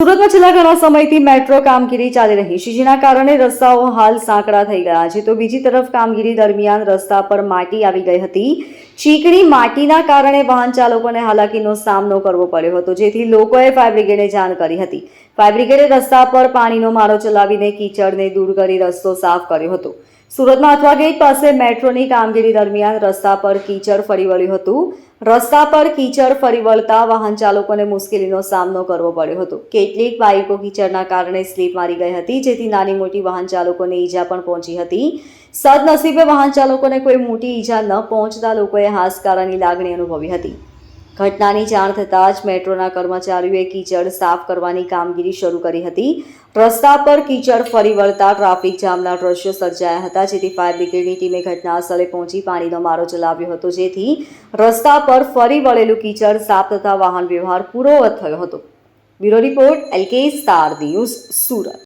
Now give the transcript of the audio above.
સુરતમાં છેલ્લા ઘણા સમયથી મેટ્રો કામગીરી ચાલી રહી છે, જેના કારણે રસ્તાઓ હાલ સાંકડા થઈ ગયા છે. તો બીજી તરફ કામગીરી દરમિયાન રસ્તા પર માટી આવી ગઈ હતી. ચીકણી માટીના કારણે વાહન ચાલકોને હાલાકીનો સામનો કરવો પડ્યો હતો, જેથી લોકોએ ફાયર બ્રિગેડને જાણ કરી હતી. ફાયર બ્રિગેડે રસ્તા પર પાણીનો મારો ચલાવીને કીચડને દૂર કરી રસ્તો સાફ કર્યો હતો. સુરતમાં અથવા ગેટ પાસે મેટ્રોની કામગીરી દરમિયાન રસ્તા પર કીચડ ફરી વળ્યું હતું. રસ્તા પર કીચડ ફરી વળતા વાહન ચાલકોને મુશ્કેલીનો સામનો કરવો પડ્યો હતો. કેટલીક બાઇકો કીચડના કારણે સ્લીપ મારી ગઈ હતી, જેથી નાની મોટી વાહન ચાલકોને ઈજા પણ પહોંચી હતી. સદનસીબે વાહન ચાલકોને કોઈ મોટી ઈજા ન પહોંચતા લોકોએ હાશકારાની લાગણી અનુભવી હતી. ઘટનાની જાણ થતાં જ મેટ્રોના કર્મચારીઓએ કીચડ સાફ કરવાની કામગીરી શરૂ કરી હતી. રસ્તા પર કીચડ ફરી વળતા ટ્રાફિક જામના દ્રશ્યો સર્જાયા હતા, જેથી ફાયર બ્રિગેડની ટીમે ઘટના સ્થળે પહોંચી પાણીનો મારો ચલાવ્યો હતો, જેથી રસ્તા પર ફરી વળેલું કીચડ સાફ થતા વાહન વ્યવહાર પૂરો થયો હતો. Bureau report, LK star news, Surat.